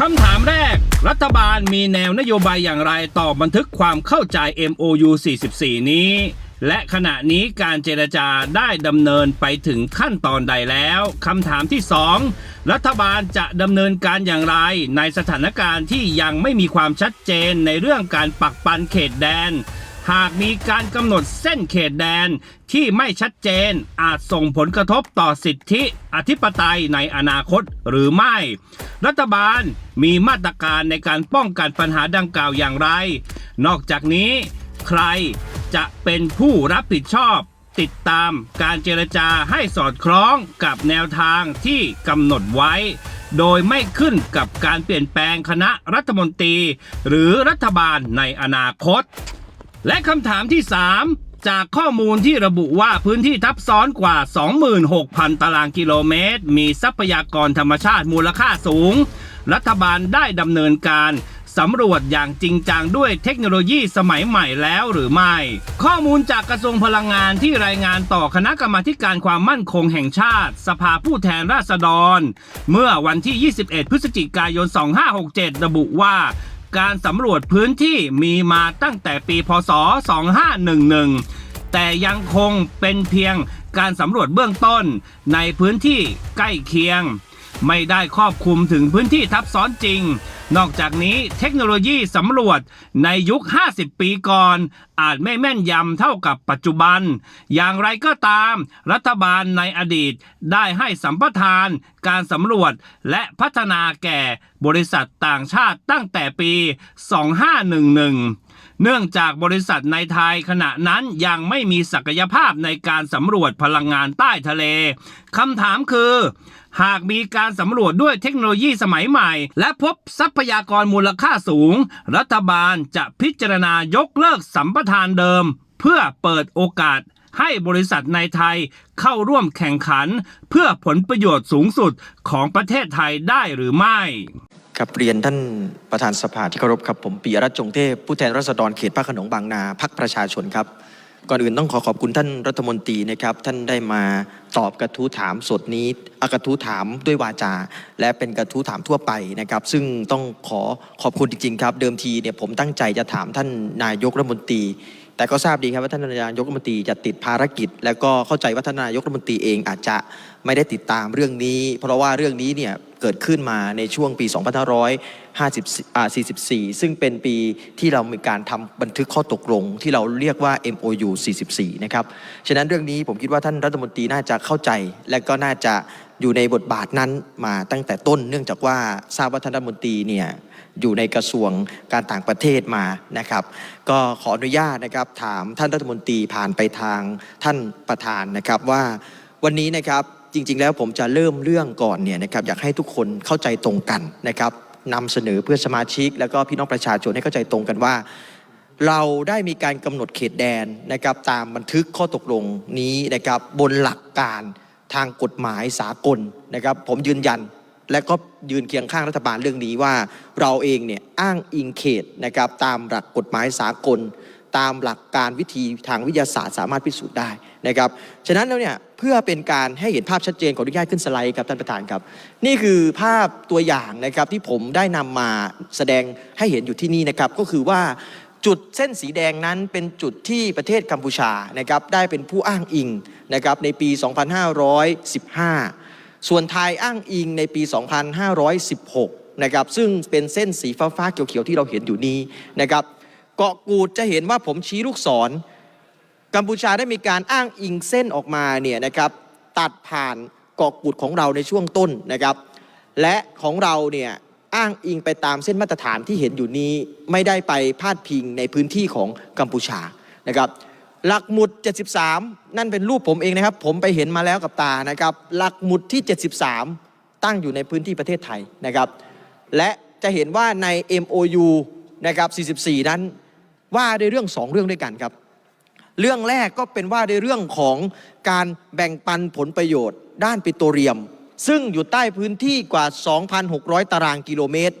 คำถามแรก รัฐบาลมีแนวนโยบายอย่างไรต่อบันทึกความเข้าใจ MOU 44 นี้ และขณะนี้การเจรจาได้ดำเนินไปถึงขั้นตอนใดแล้วคำถามที่ 2 รัฐบาลจะดำเนินการอย่างไร ในสถานการณ์ที่ยังไม่มีความชัดเจนในเรื่องการปักปันเขตแดน หากมีการกำหนดเส้นเขตแดนที่ไม่ชัดเจนอาจส่งผลกระทบต่อสิทธิอธิปไตยในอนาคตหรือไม่ รัฐบาลมีมาตรการในการป้องกันปัญหาดังกล่าวอย่างไร นอกจากนี้ ใครจะเป็นผู้รับผิดชอบ ติดตามการเจรจาให้สอดคล้องกับแนวทางที่กำหนดไว้ โดยไม่ขึ้นกับการเปลี่ยนแปลงคณะรัฐมนตรี หรือรัฐบาลในอนาคต และคำถามที่ 3 จากข้อมูลที่ระบุว่าพื้นที่ทับซ้อนกว่า 26,000 ตารางกิโลเมตร มีทรัพยากรธรรมชาติมูลค่าสูง รัฐบาลได้ดำเนินการสำรวจอย่างจริงจังด้วยเทคโนโลยีสมัยใหม่แล้วหรือไม่ ข้อมูลจากกระทรวงพลังงานที่รายงานต่อคณะกรรมาการความมั่นคงแห่งชาติ สภาผู้แทนราษฎร เมื่อวันที่ 21 พฤศจิกายน 2567 ระบุว่า การสำรวจพื้นที่มีมาตั้งแต่ปีพศ 2511 แต่ยังคงเป็นเพียงการสำรวจเบื้องต้นในพื้นที่ใกล้เคียง ไม่ได้ครอบคลุมถึงพื้นที่ทับซ้อนจริง นอกจากนี้เทคโนโลยีสำรวจในยุค 50 ปีก่อน อาจไม่แม่นยำเท่ากับปัจจุบัน อย่างไรก็ตาม รัฐบาลในอดีตได้ให้สัมปทาน การสำรวจและพัฒนาแก่บริษัทต่างชาติตั้งแต่ปี 2511เนื่องจากบริษัทในไทยขณะนั้นยังไม่มีศักยภาพในการสำรวจพลังงานใต้ทะเล คำถามคือ หากมีการสำรวจด้วยเทคโนโลยีสมัยใหม่ และพบทรัพยากรมูลค่าสูง รัฐบาลจะพิจารณายกเลิกสัมปทานเดิม เพื่อเปิดโอกาสให้บริษัทในไทยเข้าร่วมแข่งขัน เพื่อผลประโยชน์สูงสุดของประเทศไทยได้หรือไม่ ครับเรียนท่านประธานสภาที่เคารพครับผมปียรัตน์จงเทพผู้แทนราษฎรเขตพระโขนงบางนาพักประชาชนครับ ก่อนอื่นต้องขอขอบคุณท่านรัฐมนตรีนะครับ ท่านได้มาตอบกระทู้ถามสดนี้อกระทู้ถามด้วยวาจา และเป็นกระทู้ถามทั่วไปนะครับ ซึ่งต้องขอขอบคุณจริง ๆ ครับ เดิมทีเนี่ยผมตั้งใจจะถามท่านนายกรัฐมนตรี แต่ก็ทราบดีครับว่าท่านนายกรัฐมนตรีจะติดภารกิจ แล้วก็เข้าใจว่าท่านนายกรัฐมนตรีเองอาจจะไม่ได้ติดตามเรื่องนี้ เพราะว่าเรื่องนี้เนี่ย เกิดขึ้นมาในช่วงปี 2544 ซึ่งเป็นปีที่เรามีการทำบันทึกข้อตกลง ที่เราเรียกว่า MOU 44 นะครับ ฉะนั้นเรื่องนี้ผมคิดว่าท่านรัฐมนตรีน่าจะเข้าใจ และก็น่าจะอยู่ในบทบาทนั้นมาตั้งแต่ต้น เนื่องจากว่าทราบว่าท่านรัฐมนตรีเนี่ยอยู่ในกระทรวงการต่างประเทศมานะครับ ก็ขออนุญาตนะครับถามท่านรัฐมนตรีผ่านไปทางท่านประธานนะครับว่าวันนี้นะครับ จริง ๆ แล้วผมจะเริ่มเรื่องก่อนเนี่ยนะครับอยากให้ทุกคนเข้าใจตรงกันนะครับนำเสนอเพื่อสมาชิก แล้วก็พี่น้องประชาชนให้เข้าใจตรงกันว่า เราได้มีการกำหนดเขตแดนนะครับตามบันทึกข้อตกลงนี้นะครับบนหลักการทางกฎหมายสากลนะครับผมยืนยันและก็ยืนเคียงข้างรัฐบาลเรื่องนี้ว่า เราเองเนี่ยอ้างอิงเขตนะครับตามหลักกฎหมายสากล ตามหลักการวิธีทางวิทยาศาสตร์สามารถพิสูจน์ได้นะครับ ฉะนั้นแล้วเนี่ยเพื่อเป็นการให้เห็นภาพชัดเจนขออนุญาตขึ้นสไลด์ครับท่านประธานครับ นี่คือภาพตัวอย่างนะครับที่ผมได้นำมาแสดงให้เห็นอยู่ที่นี่นะครับก็คือว่าจุดเส้นสีแดงนั้นเป็นจุดที่ประเทศกัมพูชานะครับได้เป็นผู้อ้างอิงนะครับในปี 2515 ส่วนไทยอ้างอิงในปี 2516นะครับซึ่งเป็นเส้นสีฟ้าๆเขียวๆที่เราเห็นอยู่นี้นะครับ เกาะกูดจะเห็นว่าผมชี้ลูกศร กัมพูชาได้มีการอ้างอิงเส้นออกมาเนี่ยนะครับตัดผ่านเกาะกูดของเราในช่วงต้นนะครับ และของเราเนี่ยอ้างอิงไปตามเส้นมาตรฐานที่เห็นอยู่นี้ไม่ได้ไปพาดพิงในพื้นที่ของกัมพูชานะครับ หลักหมุด 73 นั่นเป็นรูปผมเองนะครับ ผมไปเห็นมาแล้วกับตานะครับ หลักหมุดที่ 73 ตั้งอยู่ในพื้นที่ประเทศไทยนะครับ และจะเห็นว่าใน MOU นะครับ 44 นั้น ว่าในเรื่องสองเรื่องด้วยกันครับ เรื่องแรกก็เป็นว่าในเรื่องของการแบ่งปันผลประโยชน์ ด้านปิโตรเลียม ซึ่งอยู่ใต้พื้นที่กว่า 2,600 ตารางกิโลเมตร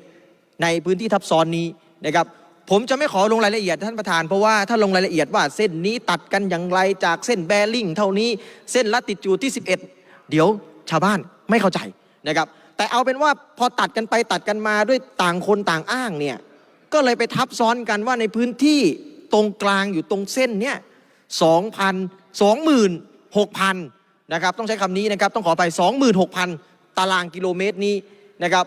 ในพื้นที่ทับซ้อนนี้นะครับผมจะไม่ขอลงรายละเอียดท่านประธานเพราะว่าถ้าลงรายละเอียดว่าเส้นนี้ตัดกันอย่างไรจากเส้นแบริ่งเท่านี้เส้นลัติจูดที่ 11 เดี๋ยวชาวบ้านไม่เข้าใจนะครับแต่เอาเป็นว่าพอตัดกันไปตัดกันมาด้วยต่างคนต่างอ้างเนี่ย ก็เลยไปทับซ้อนกันว่าในพื้นที่ตรงกลางอยู่ตรงเส้นเนี่ยสองพันสองหมื่นหกพันนะครับต้องใช้คำนี้นะครับต้องขอไปสองหมื่นหกพันตารางกิโลเมตรนี้นะครับ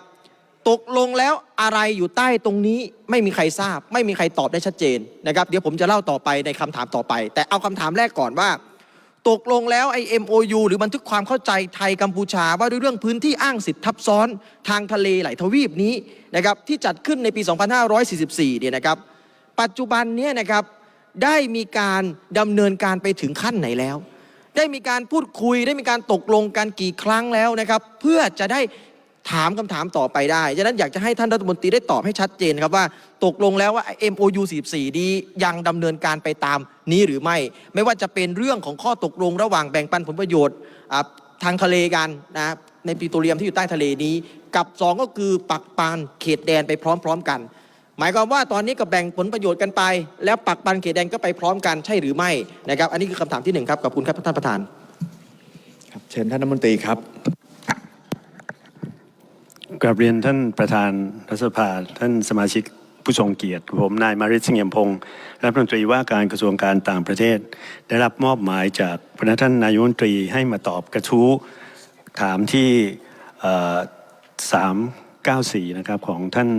ตกลงแล้วอะไรอยู่ใต้ตรงนี้ไม่มีใครทราบ ไม่มีใครตอบได้ชัดเจนนะครับเดี๋ยวผมจะเล่าต่อไปในคำถามต่อไป แต่เอาคำถามแรกก่อนว่า ตกลงแล้วไอ้ MOU หรือบันทึกความเข้าใจไทยกัมพูชา ว่าด้วยเรื่องพื้นที่อ้างสิทธิ์ทับซ้อนทางทะเลไหลทวีปนี้นะครับที่จัดขึ้นในปี 2544 เนี่ยนะครับ ปัจจุบันเนี่ยนะครับได้มีการดำเนินการไปถึงขั้นไหนแล้ว ได้มีการพูดคุยได้มีการตกลงกันกี่ครั้งแล้วนะครับ เพื่อจะได้ ถามคำถามต่อไปได้ ฉะนั้นอยากจะให้ท่านรัฐมนตรีได้ตอบให้ชัดเจนครับว่า ตกลงแล้วว่า MOU 44ดียังดำเนินการไปตามนี้หรือไม่ ไม่ว่าจะเป็นเรื่องของข้อตกลงระหว่างแบ่งปันผลประโยชน์ทางทะเลกันนะในปิโตรเลียมที่อยู่ใต้ทะเลนี้ กับสองก็คือปักปานเขตแดนไปพร้อม ๆ กัน หมายความว่าตอนนี้ก็แบ่งผลประโยชน์กันไป แล้วปักปันเขตแดนก็ไปพร้อมกันใช่หรือไม่นะครับ อันนี้คือคำถามที่หนึ่งครับขอบคุณครับท่านประธานครับเชิญท่านรัฐมนตรีครับ กราบเรียนท่านประธานรัฐสภาท่านสมาชิกผู้ทรงเกียรติ ผมนายมาริศเงียมพงศ์รัฐมนตรีว่าการกระทรวงการต่างประเทศ ได้รับมอบหมายจากพระท่านนายมนตรีให้มาตอบกระทู้ถามที่เอ่อ394 นะครับของท่าน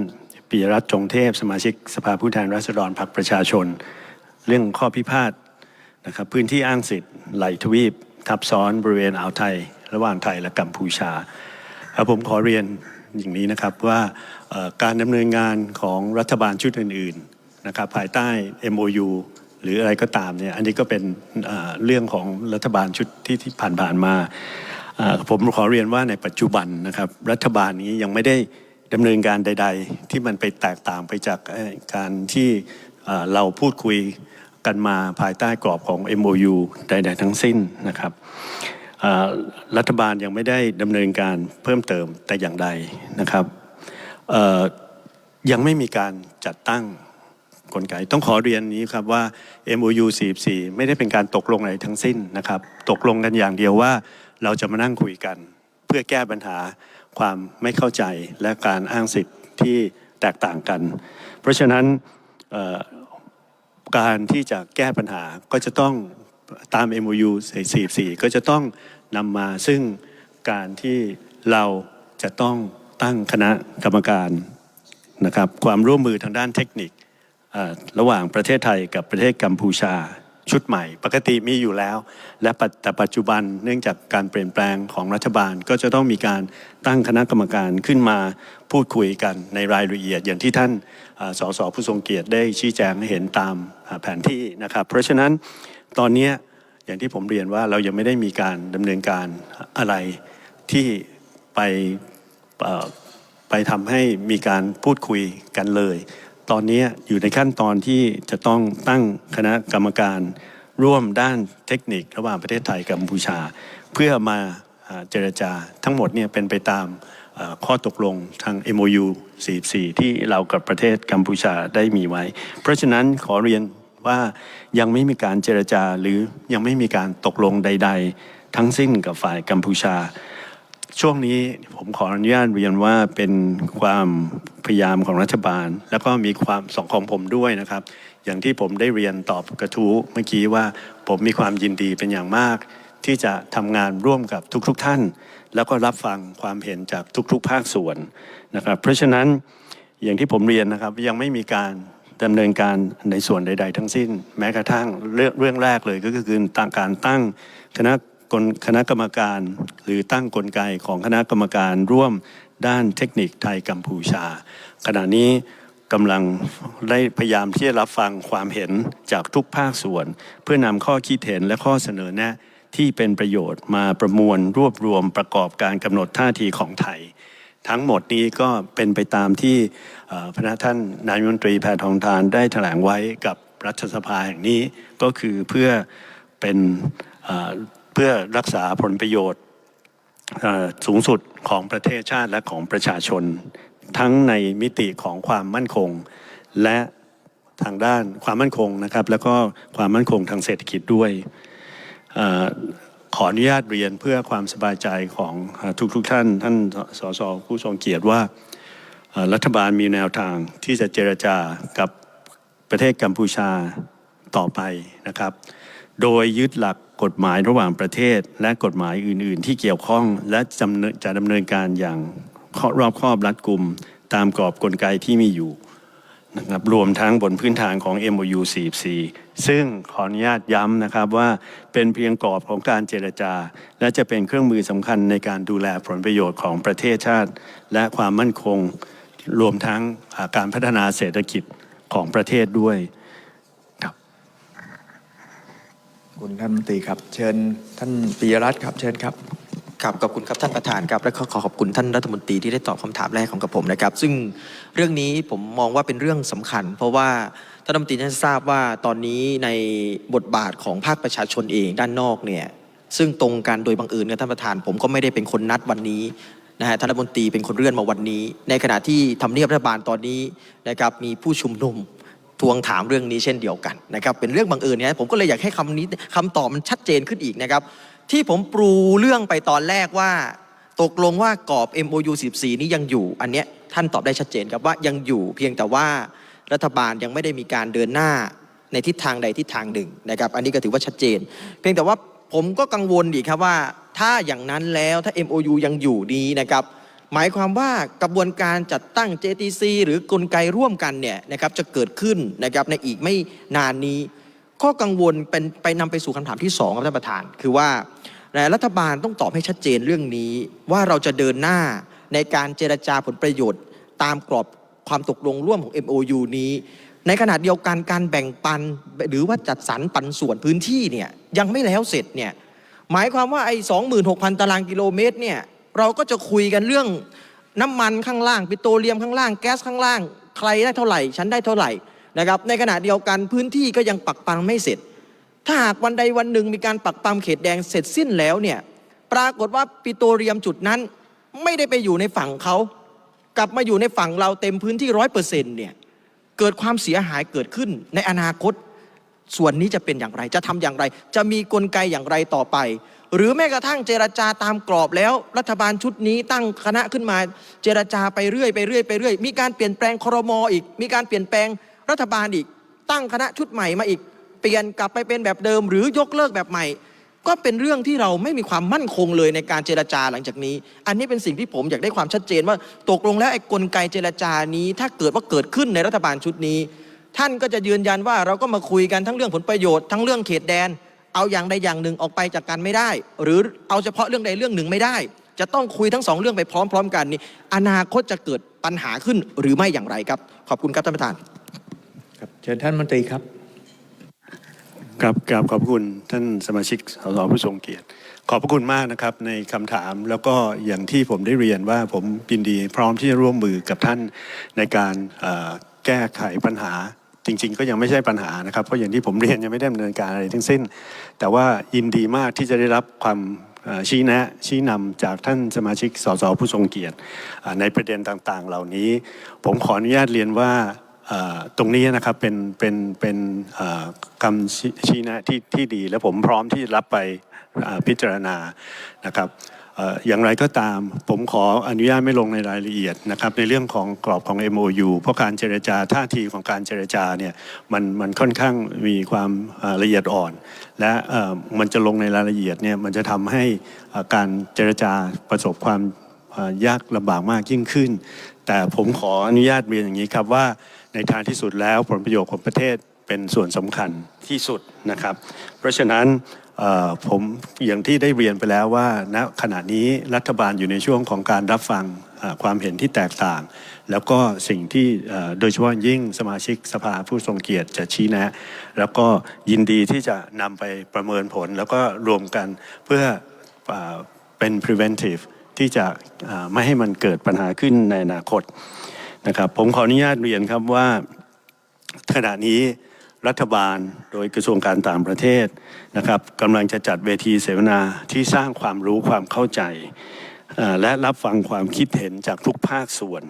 ปิยรัตน์จงเทพ สมาชิกสภาผู้แทนราษฎรพรรคประชาชน เรื่องข้อพิพาทนะครับพื้นที่อ้างสิทธิ์ไหลทวีป ทับซ้อนบริเวณอ่าวไทย ระหว่างไทยและกัมพูชาครับผมขอเรียน อย่างนี้นะครับว่าการดำเนินงานของรัฐบาลชุดอื่นๆนะครับภายใต้ MOU หรืออะไรก็ตามเนี่ยอันนี้ก็เป็นเรื่องของรัฐบาลชุดที่ที่ผ่านๆมาผมขอเรียนว่าในปัจจุบันนะครับรัฐบาลนี้ยังไม่ได้ดำเนินการใด ๆ ที่มันไปแตกต่างไปจากการที่เราพูดคุยกันมาภายใต้กรอบของ MOU ใด ๆ ทั้งสิ้นนะครับ รัฐบาลยังไม่ได้ดำเนินการเพิ่มเติมแต่อย่างใดนะครับยังไม่มีการจัดตั้งกลไกต้องขอเรียนนี้ครับว่า MOU 44 ไม่ได้เป็นการตกลงอะไรทั้งสิ้นนะครับ ตกลงกันอย่างเดียวว่าเราจะมานั่งคุยกัน เพื่อแก้ปัญหาความไม่เข้าใจและการอ้างสิทธิ์ที่แตกต่างกัน เพราะฉะนั้นการที่จะแก้ปัญหาก็จะต้อง ตาม MOU 44 ก็จะต้องนำมาซึ่งการที่เราจะต้องตั้งคณะกรรมการนะครับความร่วมมือทางด้านเทคนิคระหว่างประเทศไทยกับประเทศกัมพูชาชุดใหม่ ปกติมีอยู่แล้ว และแต่ปัจจุบันเนื่องจากการเปลี่ยนแปลงของรัฐบาลก็จะต้องมีการตั้งคณะกรรมการขึ้นมาพูดคุยกันในรายละเอียด อย่างที่ท่านสสผู้ทรงเกียรติได้ชี้แจงให้เห็นตามแผนที่นะครับ เพราะฉะนั้น ตอนนี้อย่างที่ผมเรียนว่าเรายังไม่ได้มีการดำเนินการอะไรที่ไปไปทำให้มีการพูดคุยกันเลย ตอนนี้อยู่ในขั้นตอนที่จะต้องตั้งคณะกรรมการร่วมด้านเทคนิคระหว่างประเทศไทยกับกัมพูชา เพื่อมาเจรจาทั้งหมดเนี่ยเป็นไปตามข้อตกลงทาง MOU 44 ที่เรากับประเทศกัมพูชาได้มีไว้ เพราะฉะนั้นขอเรียน ว่ายังไม่มีการเจรจาหรือยังไม่มีการตกลงใด ๆ ทั้งสิ้นกับฝ่ายกัมพูชา ช่วงนี้ผมขออนุญาตเรียนว่าเป็นความพยายามของรัฐบาล แล้วก็มีความสองของผมด้วยนะครับ อย่างที่ผมได้เรียนตอบกระทู้เมื่อกี้ว่าผมมีความยินดีเป็นอย่างมาก ที่จะทำงานร่วมกับทุกๆทท่าน แล้วก็รับฟังความเห็นจากทุกๆ ภาคส่วนนะครับ เพราะฉะนั้นอย่างที่ผมเรียนนะครับยังไม่มีการ ดำเนินการในส่วนใด ๆ ทั้งสิ้น แม้กระทั่งเรื่องเรื่องแรกเลยก็คือการตั้งคณะกลคณะกรรมการหรือตั้งกลไกของคณะกรรมการร่วมด้านเทคนิคไทยกัมพูชา ขณะนี้กำลังได้พยายามที่จะรับฟังความเห็นจากทุกภาคส่วน เพื่อนำข้อคิดเห็นและข้อเสนอแนะที่เป็นประโยชน์มาประมวลรวบรวมประกอบการกำหนดท่าทีของไทย ทั้งหมดนี้ก็เป็นไปตามที่พระท่านนายมนตรีแพทองทานได้แถลงไว้กับรัฐสภาแห่งนี้ก็คือเพื่อเป็นเพื่อรักษาผลประโยชน์สูงสุดของประเทศชาติและของประชาชน ทั้งในมิติของความมั่นคง และทางด้านความมั่นคงนะครับ แล้วก็ความมั่นคงทางเศรษฐกิจด้วย ขออนุญาตเรียนเพื่อความสบายใจของทุกทุกๆท่าน ท่านสสผู้ทรงเกียรติว่ารัฐบาลมีแนวทางที่จะเจรจากับประเทศกัมพูชาต่อไปนะครับ โดยยึดหลักกฎหมายระหว่างประเทศ และกฎหมายอื่น ๆ ที่เกี่ยวข้องและจำเนจะดำเนินการอย่างรอบคอบรัดกุม ตามกรอบกลไกที่มีอยู่ นะครับรวมทั้งบนพื้นฐานของ MOU 44 ซึ่งขออนุญาตย้ำนะครับว่าเป็นเพียงกรอบของการเจรจา และจะเป็นเครื่องมือสำคัญในการดูแลผลประโยชน์ของประเทศชาติ และความมั่นคง รวมทั้งการพัฒนาเศรษฐกิจของประเทศด้วยครับคุณท่านมนตรีครับ เชิญท่านปิยรัตน์ครับเชิญครับ ครับขอบคุณครับท่านประธานครับและขอขอบคุณท่านรัฐมนตรีที่ได้ตอบคำถามแรกของกับผมนะครับ ซึ่งเรื่องนี้ผมมองว่าเป็นเรื่องสำคัญ เพราะว่าท่านรัฐมนตรีท่านทราบว่าตอนนี้ในบทบาทของภาคประชาชนเองด้านนอกเนี่ยซึ่งตรงกันโดยบังเอิญกับท่านประธาน ผมก็ไม่ได้เป็นคนนัดวันนี้นะฮะท่านรัฐมนตรีเป็นคนเลื่อนมาวันนี้ ในขณะที่ทำเนียบรัฐบาลตอนนี้นะครับมีผู้ชุมนุมทวงถามเรื่องนี้เช่นเดียวกันนะครับเป็นเรื่องบังเอิญเนี่ยผมก็เลยอยากให้คำนี้คำตอบมันชัดเจนขึ้นอีกนะครับ ที่ผมปรูเรื่องไปตอนแรกว่า ตกลงว่ากรอบ MOU 14 นี้ยังอยู่ อันเนี้ยท่านตอบได้ชัดเจนครับว่ายังอยู่เพียงแต่ว่ารัฐบาลยังไม่ได้มีการเดินหน้าในทิศทางใดทิศทางหนึ่งนะครับ อันนี้ก็ถือว่าชัดเจน เพียงแต่ว่าผมก็กังวลอีกครับว่า ถ้าอย่างนั้นแล้วถ้า MOU ยังอยู่นี้นะครับ หมายความว่ากระบวนการจัดตั้ง JTC หรือกลไกร่วมกันเนี่ยนะครับจะเกิดขึ้นนะครับในอีกไม่นานนี้ ข้อกังวลเป็นไปนำไปสู่คำถามที่สองครับท่านประธาน คือว่ารัฐบาลต้องตอบให้ชัดเจนเรื่องนี้ ว่าเราจะเดินหน้าในการเจรจาผลประโยชน์ ตามกรอบความตกลงร่วมของ MOU นี้ ในขณะเดียวกันการแบ่งปันหรือว่าจัดสรรปันส่วนพื้นที่เนี่ยยังไม่แล้วเสร็จเนี่ยหมายความว่าไอ้26,000 ตารางกิโลเมตรเนี่ยเราก็จะคุยกันเรื่องน้ำมันข้างล่าง ปิโตรเลียมข้างล่างแก๊สข้างล่าง ใครได้เท่าไหร่ ฉันได้เท่าไหร่ นะครับในขณะเดียวกันพื้นที่ก็ยังปักปังไม่เสร็จ ถ้าหากวันใดวันหนึ่งมีการปักปังเขตแดงเสร็จสิ้นแล้วเนี่ยปรากฏว่าปิโตรเลียมจุดนั้นไม่ได้ไปอยู่ในฝั่งเขากลับมาอยู่ในฝั่งเราเต็มพื้นที่ร้อยเปอร์เซ็นต์เนี่ยเกิดความเสียหายเกิดขึ้นในอนาคตส่วนนี้จะเป็นอย่างไร จะทำอย่างไร จะมีกลไกอย่างไรต่อไป หรือแม้กระทั่งเจรจาตามกรอบแล้ว รัฐบาลชุดนี้ตั้งคณะขึ้นมา เจรจาไปเรื่อยไปเรื่อยไปเรื่อย มีการเปลี่ยนแปลงครมอีก มีการเปลี่ยนแปลง รัฐบาลอีก ตั้งคณะชุดใหม่มาอีก เปลี่ยนกลับไปเป็นแบบเดิม หรือยกเลิกแบบใหม่ ก็เป็นเรื่องที่เราไม่มีความมั่นคงเลยในการเจรจาหลังจากนี้ อันนี้เป็นสิ่งที่ผมอยากได้ความชัดเจนว่าตกลงแล้วไอ้กลไกเจรจานี้ ถ้าเกิดว่าเกิดขึ้นในรัฐบาลชุดนี้ ท่านก็จะยืนยันว่าเราก็มาคุยกันทั้งเรื่องผลประโยชน์ทั้งเรื่องเขตแดน เอาอย่างใดอย่างหนึ่งออกไปจากกันไม่ได้ หรือเอาเฉพาะเรื่องใดเรื่องหนึ่งไม่ได้ จะต้องคุยทั้งสองเรื่องไปพร้อม ๆ กันนี่อนาคตจะเกิดปัญหาขึ้นหรือไม่อย่างไรครับ ขอบคุณครับท่านประธาน ครับเชิญท่านมนตรีครับครับกราบขอบพระคุณท่านสมาชิกสสผู้ทรงเกียรติ ขอบพระคุณมากนะครับในคำถามแล้วก็อย่างที่ผมได้เรียนว่าผมยินดีพร้อมที่จะร่วมมือกับท่านในการแก้ไขปัญหาจริง ๆ ก็ยังไม่ใช่ปัญหานะครับเพราะอย่างที่ผมเรียนยังไม่ได้ดำเนินการอะไรทั้งสิ้น แต่ว่ายินดีมากที่จะได้รับความชี้แนะชี้นำจากท่านสมาชิกสสผู้ทรงเกียรติในประเด็นต่างๆ เหล่านี้ ผมขออนุญาตเรียนว่า ตรงนี้นะครับเป็นเป็นเป็นคำชี้แนะที่ที่ดี และผมพร้อมที่รับไปพิจารณานะครับอย่างไรก็ตามผมขออนุญาตไม่ลงในรายละเอียดนะครับในเรื่องของกรอบของ MOU เพราะการเจรจาท่าทีของการเจรจาเนี่ยมันมันค่อนข้างมีความละเอียดอ่อน และมันจะลงในรายละเอียดเนี่ยมันจะทำให้การเจรจาประสบความยากลำบากมากยิ่งขึ้น แต่ผมขออนุญาตเรียนอย่างนี้ครับว่า ในทางที่สุดแล้วผลประโยชน์ของประเทศเป็นส่วนสำคัญที่สุดนะครับ เพราะฉะนั้นผมอย่างที่ได้เรียนไปแล้วว่าณขณะนี้รัฐบาลอยู่ในช่วงของการรับฟังความเห็นที่แตกต่าง แล้วก็สิ่งที่โดยเฉพาะยิ่งสมาชิกสภาผู้ทรงเกียรติจะชี้แนะ แล้วก็ยินดีที่จะนำไปประเมินผล แล้วก็รวมกันเพื่อเอ่อเป็น preventive ที่จะไม่ให้มันเกิดปัญหาขึ้นในอนาคต นะครับผมขออนุญาตเรียนครับว่าขณะนี้รัฐบาลโดยกระทรวงการต่างประเทศนะครับกำลังจะจัดเวทีเสวนาที่สร้างความรู้ความเข้าใจ และรับฟังความคิดเห็นจากทุกภาคส่วน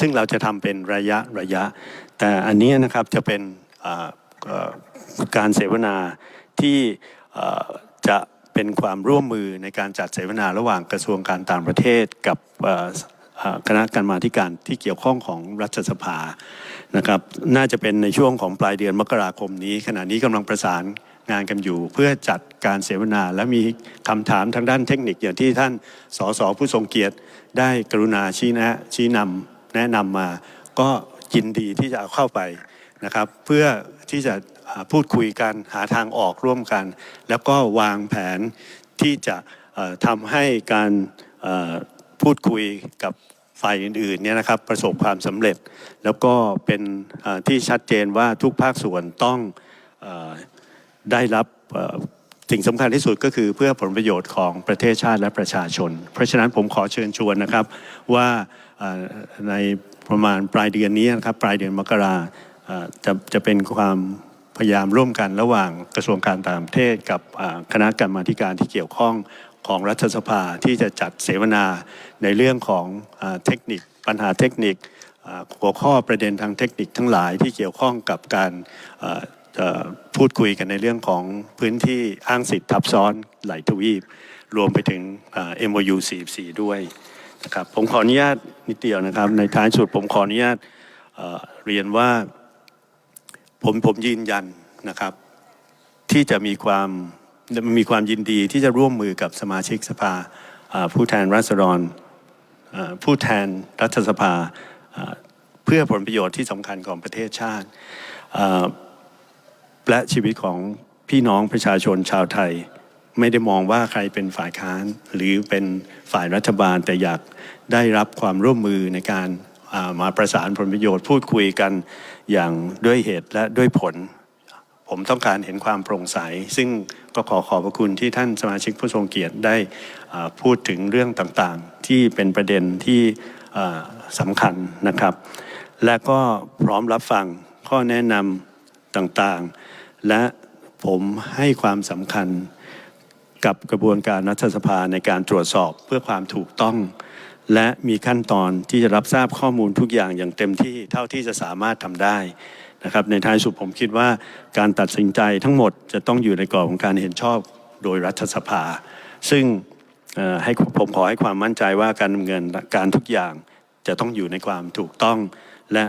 ซึ่งเราจะทำเป็นระยะระยะ แต่อันนี้นะครับจะเป็นการเสวนาที่จะเป็นความร่วมมือในการจัดเสวนาระหว่างกระทรวงการต่างประเทศกับ คณะกรรมาธิการที่เกี่ยวข้องของรัฐสภานะครับน่าจะเป็นในช่วงของปลายเดือนมกราคมนี้ ขณะนี้กำลังประสานงานกันอยู่ เพื่อจัดการเสวนาและมีคำถามทางด้านเทคนิคอย่างที่ท่านสสผู้ทรงเกียรติ ได้กรุณาชี้แนะชี้นำแนะนำมา ก็ยินดีที่จะเอาเข้าไปนะครับ เพื่อที่จะพูดคุยกันหาทางออกร่วมกัน แล้วก็วางแผนที่จะทำให้การ พูดคุยกับฝ่ายอื่นๆเนี่ยนะครับประสบความสำเร็จ แล้วก็เป็นที่ชัดเจนว่าทุกภาคส่วนต้องอได้รับสิ่งสำคัญที่สุดก็คือเพื่อผลประโยชน์ของประเทศชาติและประชาชน เพราะฉะนั้นผมขอเชิญชวนนะครับว่าในประมาณปลายเดือนนี้นะครับปลายเดือนมกราจะจะเป็นความพยายามร่วมกันระหว่างกระทรวงการต่างประเทศกับคณะกรรมาธิการที่เกี่ยวข้อง ของรัฐสภาที่จะจัดเสวนาในเรื่องของเทคนิค ปัญหาเทคนิคหัวข้อประเด็นทางเทคนิคทั้งหลายที่เกี่ยวข้องกับการพูดคุยกันในเรื่องของพื้นที่อ้างสิทธิ์ทับซ้อนหลายทวีป รวมไปถึงอ่า MOU 44 ด้วยนะครับผมขออนุญาตนิดเดียวนะครับ ในท้ายสุดผมขออนุญาตเเรียนว่าผมผมยืนยันนะครับ ที่จะมีความ มีความยินดีที่จะร่วมมือกับสมาชิกสภาผู้แทนราษฎรผู้แทนรัฐสภาเพื่อผลประโยชน์ที่สำคัญของประเทศชาติ และชีวิตของพี่น้องประชาชนชาวไทย ไม่ได้มองว่าใครเป็นฝ่ายค้าน หรือเป็นฝ่ายรัฐบาลแต่อยากได้รับความร่วมมือในการมาประสานผลประโยชน์พูดคุยกันอย่างด้วยเหตุและด้วยผล ผมต้องการเห็นความโปร่งใส ซึ่งก็ขอขอบพระคุณที่ท่านสมาชิกผู้ทรงเกียรติได้พูดถึงเรื่องต่างๆ ที่เป็นประเด็นที่สำคัญนะครับ และก็พร้อมรับฟังข้อแนะนำต่างๆ และผมให้ความสำคัญกับกระบวนการรัฐสภาในการตรวจสอบเพื่อความถูกต้อง และมีขั้นตอนที่จะรับทราบข้อมูลทุกอย่างอย่างเต็มที่เท่าที่จะสามารถทำได้ นะครับในท้ายสุดผมคิดว่าการตัดสินใจทั้งหมดจะต้องอยู่ในกรอบของการเห็นชอบโดยรัฐสภา ซึ่งเอ่อให้ผมขอให้ความมั่นใจว่าการดำเนินการทุกอย่างจะต้องอยู่ในความถูกต้อง และ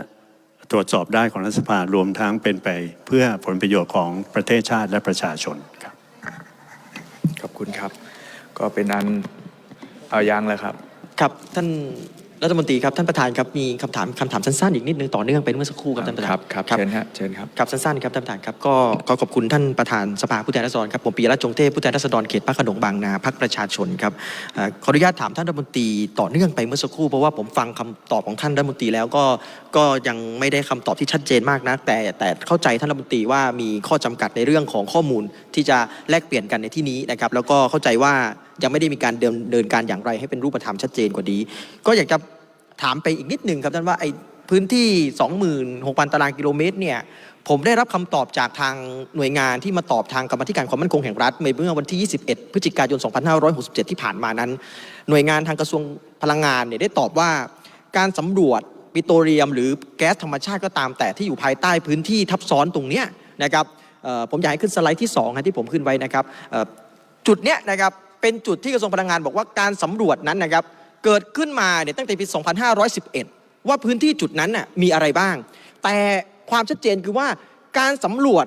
ตรวจสอบได้ของรัฐสภารวมทั้งเป็นไปเพื่อผลประโยชน์ของประเทศชาติและประชาชนครับขอบคุณครับ ก็เป็นอันเอายังเลยครับ ครับท่าน รัฐมนตรีครับท่านประธานครับมีคำถามคำถามสั้นๆอีกนิดนึงต่อเนื่องไปเมื่อสักครู่ครับท่านประธานครับครับเชิญฮะเชิญครับครับสั้นๆครับท่านประธานครับก็ก็ขอบคุณท่านประธานสภาผู้แทนราษฎรครับผมปียรัตน์จงเทพผู้แทนราษฎรเขตพระโขนงบางนาพรรคประชาชนครับเอ่อขออนุญาตถามท่านรัฐมนตรีต่อเนื่องไปเมื่อสักครู่เพราะว่าผมฟังคำตอบของท่านรัฐมนตรีแล้วก็ก็ยังไม่ได้คำตอบที่ชัดเจนมากนะแต่แต่เข้าใจท่านรัฐมนตรีว่ามีข้อจำกัดในเรื่องของข้อมูลที่จะแลกเปลี่ยนกันในที่นี้นะครับแล้วก็เข้าใจว่า ยังไม่ได้มีการเดินเดินการอย่างไรให้เป็นรูปธรรมชัดเจนกว่านี้ ก็อยากจะถามไปอีกนิดหนึ่งครับท่านว่าไอพื้นที่ 26,000 ตารางกิโลเมตรเนี่ยผมได้รับคำตอบจากทางหน่วยงานที่มาตอบทางกรรมธิการความมั่นคงแห่งรัฐเมื่อวันที่ 21 พฤศจิกายน 2567 ที่ผ่านมานั้น หน่วยงานทางกระทรวงพลังงานเนี่ยได้ตอบว่าการสำรวจปิโตรเลียม หรือแก๊สธรรมชาติก็ตาม แต่ที่อยู่ภายใต้พื้นที่ทับซ้อนตรงเนี้ยนะครับผมอยากให้ขึ้นสไลด์ที่2ฮะที่ผมขึ้นไว้นะครับจุดเนี้ยนะครับ เป็นจุดที่กระทรวงพลังงานบอกว่าการสำรวจนั้นนะครับเกิดขึ้นมาเนี่ยตั้งแต่ปี 2511 ว่าพื้นที่จุดนั้นน่ะมีอะไรบ้าง แต่ความชัดเจนคือว่าการสำรวจ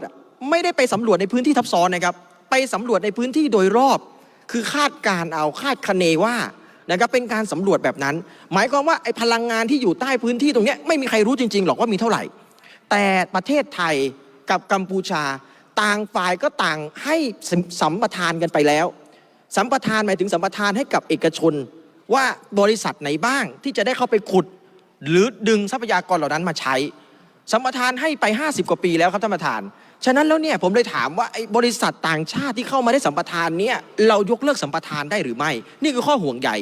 ไม่ได้ไปสำรวจในพื้นที่ทับซ้อนนะครับ ไปสำรวจในพื้นที่โดยรอบ คือคาดการเอาคาดคะเนว่านะครับเป็นการสำรวจแบบนั้น หมายความว่าไอ้พลังงานที่อยู่ใต้พื้นที่ตรงนี้ไม่มีใครรู้จริงๆหรอกว่ามีเท่าไหร่ แต่ประเทศไทยกับกัมพูชา ต่างฝ่ายก็ต่างให้สัมปทานกันไปแล้ว สัมปทานหมายถึงสัมปทานให้กับเอกชน ว่าบริษัทไหนบ้างที่จะได้เข้าไปขุด หรือดึงทรัพยากรเหล่านั้นมาใช้ สัมปทานให้ไป 50 กว่าปีแล้วครับท่านประธาน ฉะนั้นแล้วเนี่ยผมเลยถามว่าไอ้บริษัทต่างชาติที่เข้ามาได้สัมปทานเนี่ยเรายกเลิกสัมปทานได้หรือไม่ นี่คือข้อห่วงใหญ่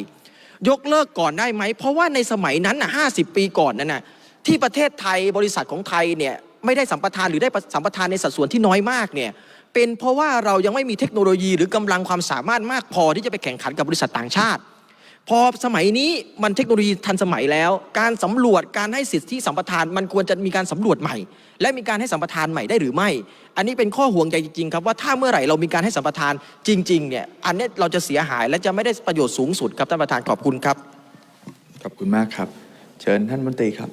ยกเลิกก่อนได้ไหม เพราะว่าในสมัยนั้นน่ะห้ปีก่อนนั่นน่ะที่ประเทศไทยบริษัทของไทยเนี่ยไม่ได้สัมปทานหรือได้สัมปทานในสัดส่วนที่น้อยมากเนี่ย เป็นเพราะว่าเรายังไม่มีเทคโนโลยีหรือกำลังความสามารถมากพอที่จะไปแข่งขันกับบริษัทต่างชาติ พอสมัยนี้มันเทคโนโลยีทันสมัยแล้ว การสำรวจการให้สิทธิสัมปทานมันควรจะมีการสำรวจใหม่ และมีการให้สัมปทานใหม่ได้หรือไม่ อันนี้เป็นข้อห่วงใยจริงๆครับว่าถ้าเมื่อไหร่เรามีการให้สัมปทานจริงๆเนี่ยอันนี้เราจะเสียหายและจะไม่ได้ประโยชน์สูงสุดครับท่านประธานขอบคุณครับขอบคุณมากครับ เชิญท่านมนตรีครับ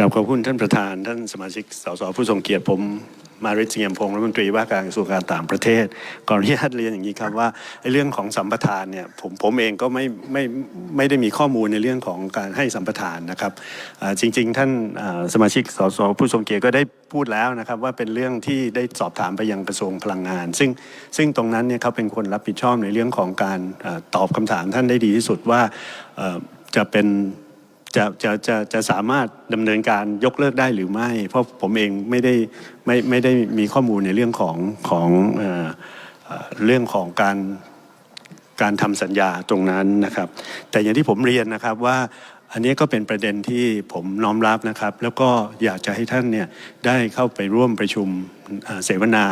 กราบขอบคุณท่านประธานท่านสมาชิกสสผู้ทรงเกียรติผมมาริศเงียมพงศ์รัฐมนตรีว่าการกระทรวงการต่างประเทศก่อนอนุญาตเรียนอย่างนี้ครับว่าเรื่องของสัมปทานเนี่ยผมผมเองก็ไม่ไม่ไม่ได้มีข้อมูลในเรื่องของการให้สัมปทานนะครับจริง ๆ ท่านสมาชิกสสผู้ทรงเกียรติก็ได้พูดแล้วนะครับว่าเป็นเรื่องที่ได้สอบถามไปยังกระทรวงพลังงาน ซึ่งซึ่งตรงนั้นเนี่ยเขาเป็นคนรับผิดชอบในเรื่องของการอตอบคำถามท่านได้ดีที่สุดว่าจะเป็น จะจะจะจะสามารถดำเนินการยกเลิกได้หรือไม่ เพราะผมเองไม่ได้ไม่ไม่ได้มีข้อมูลในเรื่องของของเออเออเรื่องของการการทำสัญญาตรงนั้นนะครับ แต่อย่างที่ผมเรียนนะครับว่าอันนี้ก็เป็นประเด็นที่ผมน้อมรับนะครับ แล้วก็อยากจะให้ท่านเนี่ยได้เข้าไปร่วมประชุมเเสวนา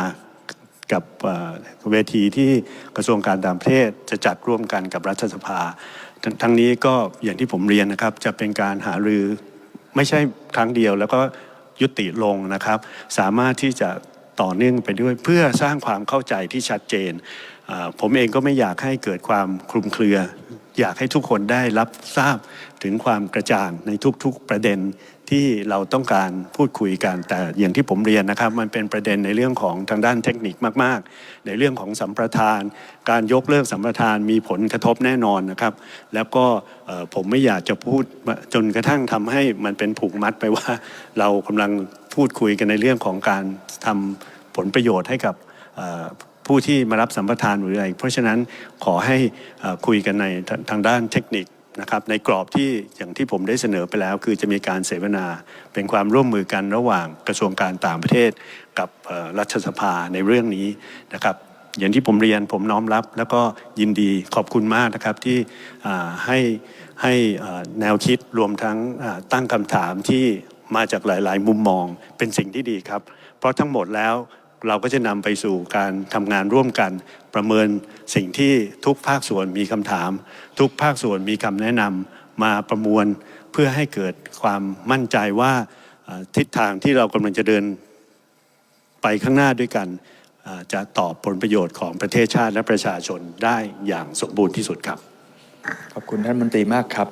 กับเเวทีที่กระทรวงการต่างประเทศจะจัดร่วมกันกับรัฐสภา ทั้งนี้ก็อย่างที่ผมเรียนนะครับ จะเป็นการหารือไม่ใช่ครั้งเดียว แล้วก็ยุติลงนะครับ สามารถที่จะต่อเนื่องไปด้วยเพื่อสร้างความเข้าใจที่ชัดเจน ผมเองก็ไม่อยากให้เกิดความคลุมเครือ อยากให้ทุกคนได้รับทราบถึงความกระจ่างในทุกๆประเด็น ที่เราต้องการพูดคุยกัน แต่อย่างที่ผมเรียนนะครับ มันเป็นประเด็นในเรื่องของทางด้านเทคนิคมาก ๆ ในเรื่องของสัมปทาน การยกเลิกสัมปทานมีผลกระทบแน่นอนนะครับ แล้วก็ผมไม่อยากจะพูดจนกระทั่งทำให้มันเป็นผูกมัดไปว่า เรากำลังพูดคุยกันในเรื่องของการทำผลประโยชน์ให้กับผู้ที่มารับสัมปทานหรืออะไร เพราะฉะนั้นขอให้คุยกันในทางด้านเทคนิค นะครับในกรอบที่อย่างที่ผมได้เสนอไปแล้ว คือจะมีการเสวนาเป็นความร่วมมือกันระหว่างกระทรวงการต่างประเทศกับรัฐสภาในเรื่องนี้นะครับอย่างที่ผมเรียนผมน้อมรับ แล้วก็ยินดีขอบคุณมากนะครับที่ให้ให้แนวคิดรวมทั้งตั้งคำถามที่มาจากหลาย ๆ มุมมองเป็นสิ่งที่ดีครับ เพราะทั้งหมดแล้ว เราก็จะนำไปสู่การทำงานร่วมกัน ประเมินสิ่งที่ทุกภาคส่วนมีคำถาม ทุกภาคส่วนมีคำแนะนำมาประมวลเพื่อให้เกิดความมั่นใจว่าทิศทางที่เรากำลังจะเดินไปข้างหน้าด้วยกัน จะตอบผลประโยชน์ของประเทศชาติและประชาชนได้อย่างสมบูรณ์ที่สุดครับ ขอบคุณท่านมนตรีมากครับ